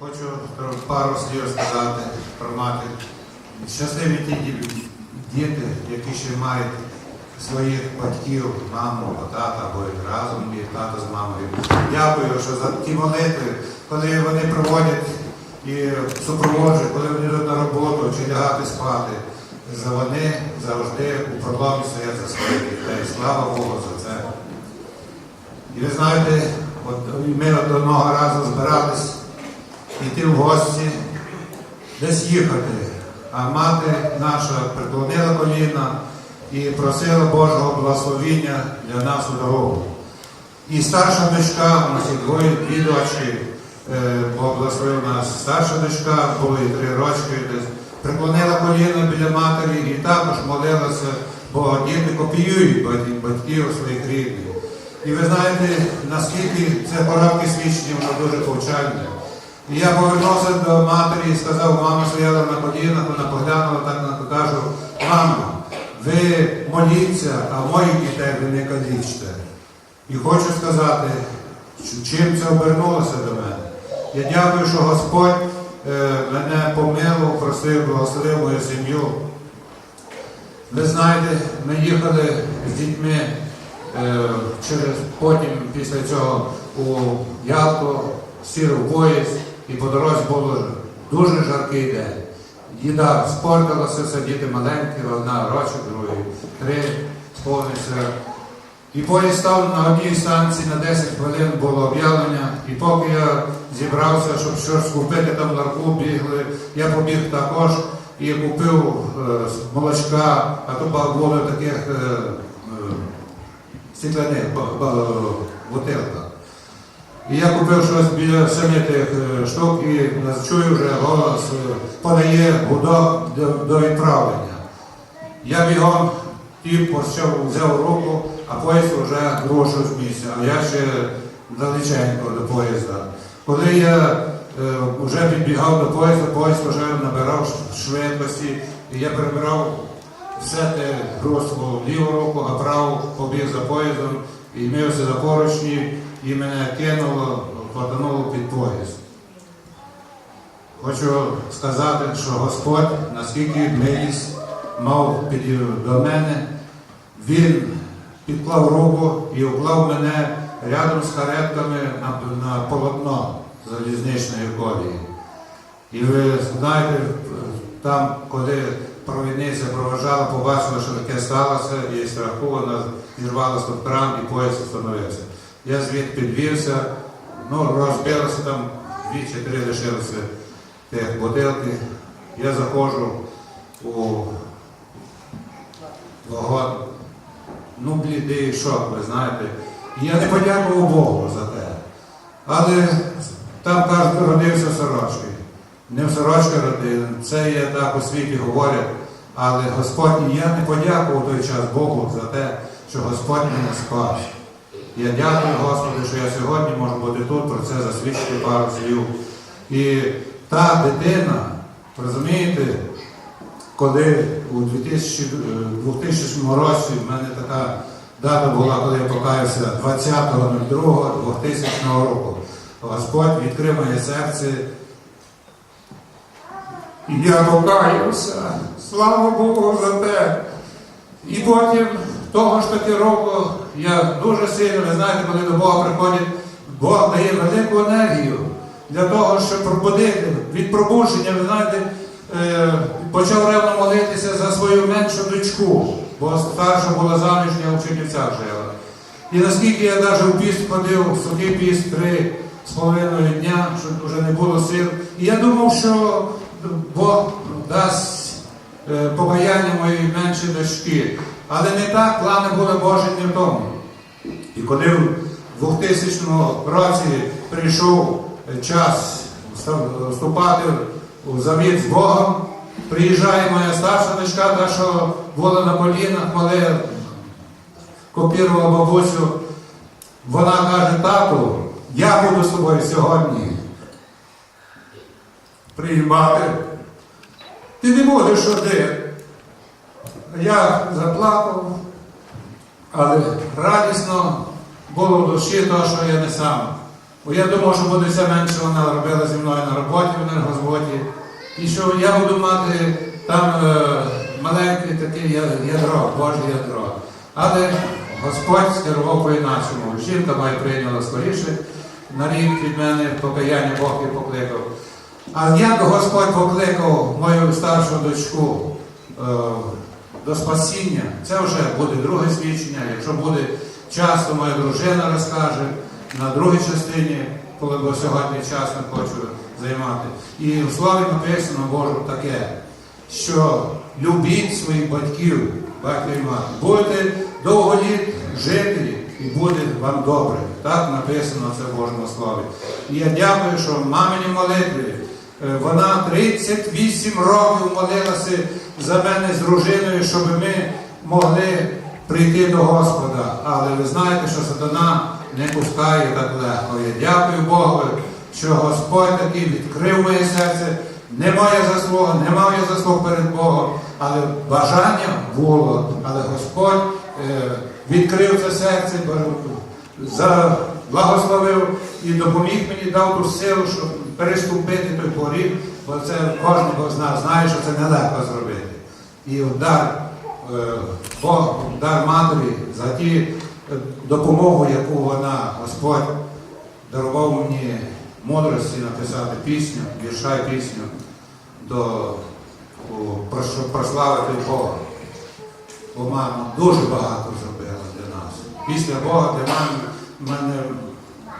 Хочу пару слів сказати про матір. Щасливі ті діти, які ще мають своїх батьків, маму, або тата, або разом і тата з мамою. Дякую, що за ті молитви, коли вони проводять і супроводжують, коли вони йдуть на роботу чи лягати спати. За вони завжди у проломі стоять за своїх дітей. Слава Богу за це. І ви знаєте, от ми одного разу збирались йти в гості, десь їхати. А мати наша преклонила коліна і просила Божого благословіння для нас у дорогу. І старша дочка, у нас є двоє дві дочки, е, благословив нас. Старша дочка, було і три рочки десь, преклонила коліна біля матері і також молилася, бо діти копіюють батьків своїх рідних. І ви знаєте, наскільки це коротке свідчення, воно дуже повчальне. І я повернувся до матері і сказав, мама стояла на колінах, вона поглянула так на кажу, мамо, ви моліться, а моїх дітей ви не калічте. І хочу сказати, чим це обернулося до мене. Я дякую, що Господь е, мене помилував, просив, благословив мою сім'ю. Ви знаєте, ми їхали з дітьми е, через потім після цього у Ялту, сів в поїзд, і по дорозі було дуже жаркий день. Їда спортилася, діти маленькі, одна рочок, другий три, сповнився. І поїзд став на одній станції на 10 хвилин було об'явлення. І поки я зібрався, щоб щось купити там на нарку, бігли, я побіг також і купив е, молочка, а то було таких е, е, стекляних бутилках. І я купив щось біля семи тих е, штук і чую вже голос е, подає гудок до, відправлення. Я бігом почав, взяв руку, а поїзд вже рушив з місця, а я ще далеченько до поїзда. Коли я е, вже підбігав до поїзда, поїзд вже набирав швидкості, і я перебирав все те грузку в ліву руку, а праву побіг за поїздом і мився за поручні, і мене кинуло, потонуло під поїзд. Хочу сказати, що Господь, наскільки милість мав під, до мене, Він підклав руку і уклав мене рядом з каретками на, на полотно залізничної колії. І ви знаєте, там, коли провідниця проважала, побачила, що таке сталося, і страху вона зірвала стоп кран і поїзд встановився. Я звідти підвівся, ну, розбилося там дві чи три лишилося тих бутилки. Я заходжу у вагон. Ну, блідий шок, ви знаєте. Я не подякував Богу за те. Але там кажуть, родився в сорочки. Не в сорочки родив, це є так у світі говорять. Але Господь, я не подякував той час Богу за те, що Господь мене спас. Я дякую Господу, що я сьогодні можу бути тут, про це засвідчити пару слів. І та дитина, розумієте, коли у 2000, е, 2000 році в мене така дата була, коли я покаявся 20.02.2000 року. Господь відкрив моє серце. І я покаявся. Слава Богу за те. І потім того ж таки року я дуже сильно, ви знаєте, коли до Бога приходить, Бог дає велику енергію для того, щоб пробудити від пробудження, ви знаєте, е, почав ревно молитися за свою меншу дочку, бо старша була заміжня у Чернівцях жила. І наскільки я навіть в піст ходив, сухий піст три з половиною дня, щоб вже не було сил. І я думав, що Бог дасть е, покаяння моєї меншої дочки. Але не так, плани були Божі не в тому. І коли в 2000 році прийшов час вступати у завіт з Богом, приїжджає моя старша дочка, та, що була на колінах, коли копірувала бабусю, вона каже, тату, я буду з тобою сьогодні приймати. Ти не будеш один. Я заплакав, але радісно було в душі того, що я не сам. Бо я думав, що буде все менше вона робила зі мною на роботі в енергозводі. І що я буду мати там е, маленьке таке ядро, Боже ядро. Але Господь скерував по-інакшому. Жінка моя прийняла скоріше на рік від мене покаяння Бог і покликав. А як Господь покликав мою старшу дочку е, до спасіння, це вже буде друге свідчення. Якщо буде час, то моя дружина розкаже на другій частині, коли бо сьогодні час не хочу займати. І в слові написано Боже таке, що любіть своїх батьків, батьків і мати. Будете довго літ жити і буде вам добре. Так написано це в Божому слові. І я дякую, що мамині молитві вона 38 років молилася за мене з дружиною, щоб ми могли прийти до Господа. Але ви знаєте, що сатана не пускає так легко. Я дякую Богу, що Господь такий відкрив моє серце. Не моя заслуга, не мав заслуг перед Богом, але бажання було. Але Господь е, відкрив це серце, за- благословив і допоміг мені, дав ту силу, щоб переступити той поріг, бо це кожен Бог знає, знає, що це нелегко зробити. І дар е, Бог, дар матері за ті е, допомогу, яку вона, Господь, дарував мені мудрості написати пісню, вірша і пісню, до, прославити Бога. Бо мама дуже багато зробила для нас. Після Бога для мами в мене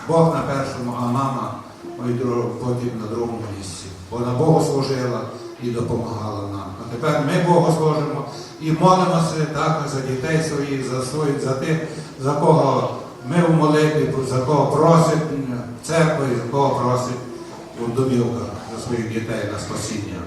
Бог на першому, а мама мої потім на другому місці. Вона Богу служила і допомагала нам. А тепер ми Богу служимо і молимося також за дітей своїх, за своїх, за тих, за кого ми в молитві, за кого просить церква і за кого просить у домівках за своїх дітей на спасіння.